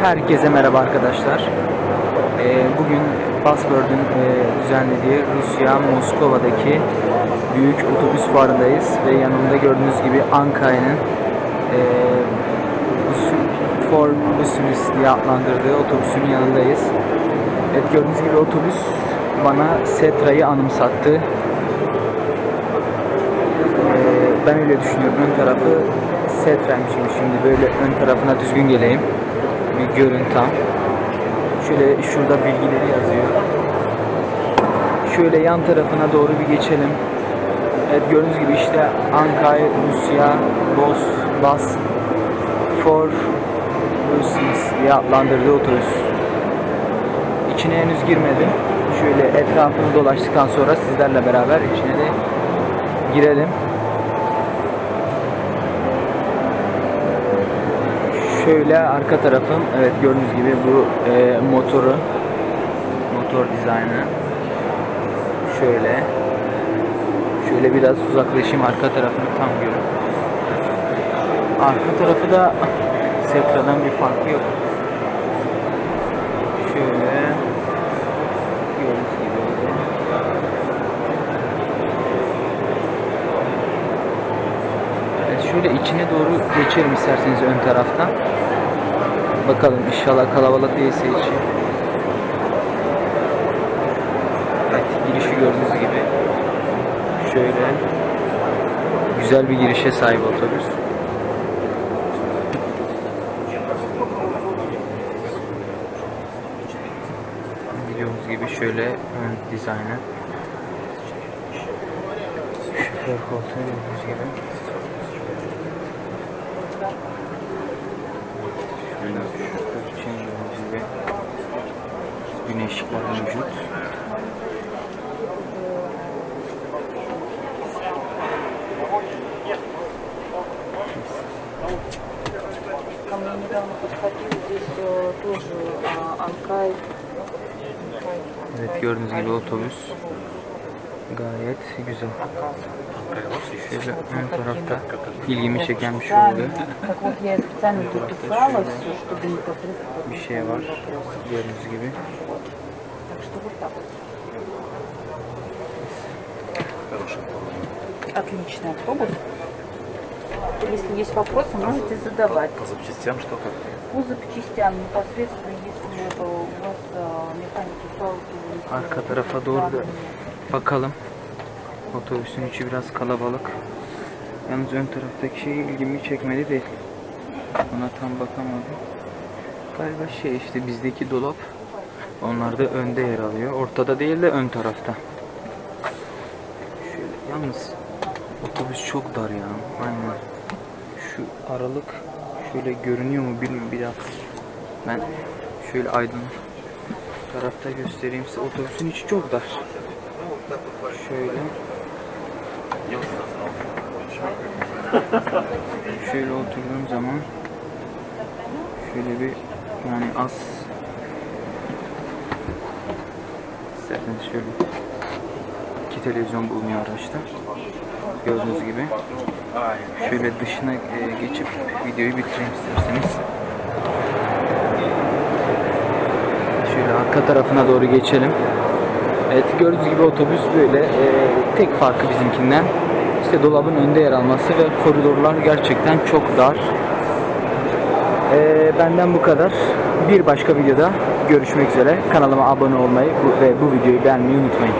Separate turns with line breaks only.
Herkese merhaba arkadaşlar. Ee, bugün Buzzbird'ün e, düzenlediği Rusya Moskova'daki büyük otobüs fuarındayız ve yanımda gördüğünüz gibi Anka'nın e, For Business diye adlandırdığı otobüsün yanındayız. Evet gördüğünüz gibi otobüs bana Setra'yı anımsattı. Ee, ben öyle düşünüyorum. Ön tarafı Setra'ymış gibi. Şimdi böyle ön tarafına düzgün geleyim. Bir görün tam. Şöyle şurada bilgileri yazıyor. Şöyle yan tarafına doğru bir geçelim. Evet gördüğünüz gibi işte Ankara, Rusya, Bos, Bas, For Business diye adlandırdığı otobüs. İçine henüz girmedim. Şöyle etrafını dolaştıktan sonra sizlerle beraber içine de girelim. Şöyle arka tarafım, evet gördüğünüz gibi bu e, motoru, motor dizaynı. Şöyle, şöyle biraz uzaklaşayım arka tarafını tam görün. Arka tarafı da Setra'dan bir farkı yok. Şöyle, gördüğünüz gibi. Evet, şöyle içine doğru geçelim isterseniz ön taraftan. Bakalım inşallah kalabalık değilse içi. Evet girişi gördüğünüz gibi. Şöyle güzel bir girişe sahip otobüs. Gördüğünüz gibi şöyle ön dizaynı. Şoför koltuğu gördüğünüz gibi. Şöyle şoför için gördüğünüz gibi güneşlikler mevcut.
Ко мне недавно подходил здесь э, тоже а, Анкай.
Evet gördüğünüz gibi otobüs Gayet güzel. Şöyle ön tarafta ilgimi çeken bir şey oluyor.
Как вот я специально дописала все, чтобы непосредственно...
Bir şey var gördüğünüz gibi.
Так что вот так вот. Отличный автобус. Если есть вопросы, можете задавать.
По запчастям что как?
По запчастям непосредственно, если у вас э, механики.
Arka tarafa doğru da bakalım. Otobüsün içi biraz kalabalık. Yalnız ön taraftaki şey ilgimi çekmedi değil. Ona tam bakamadım. Galiba şey işte bizdeki dolap onlar da önde yer alıyor. Ortada değil de ön tarafta. Şöyle yalnız otobüs çok dar ya. Aynen. Şu aralık şöyle görünüyor mu bilmiyorum bir dakika. Ben şöyle aydınlık tarafta göstereyim size. Otobüsün içi çok dar. Şöyle. Şöyle oturduğum zaman şöyle bir yani az isterseniz şöyle iki televizyon bulunuyor araçta. Gördüğünüz gibi. Şöyle dışına e, geçip videoyu bitireyim isterseniz. Şöyle arka tarafına doğru geçelim. Evet gördüğünüz gibi otobüs böyle e, tek farkı bizimkinden işte dolabın önde yer alması ve koridorlar gerçekten çok dar. E, benden bu kadar. Bir başka videoda görüşmek üzere. Kanalıma abone olmayı ve bu videoyu beğenmeyi unutmayın.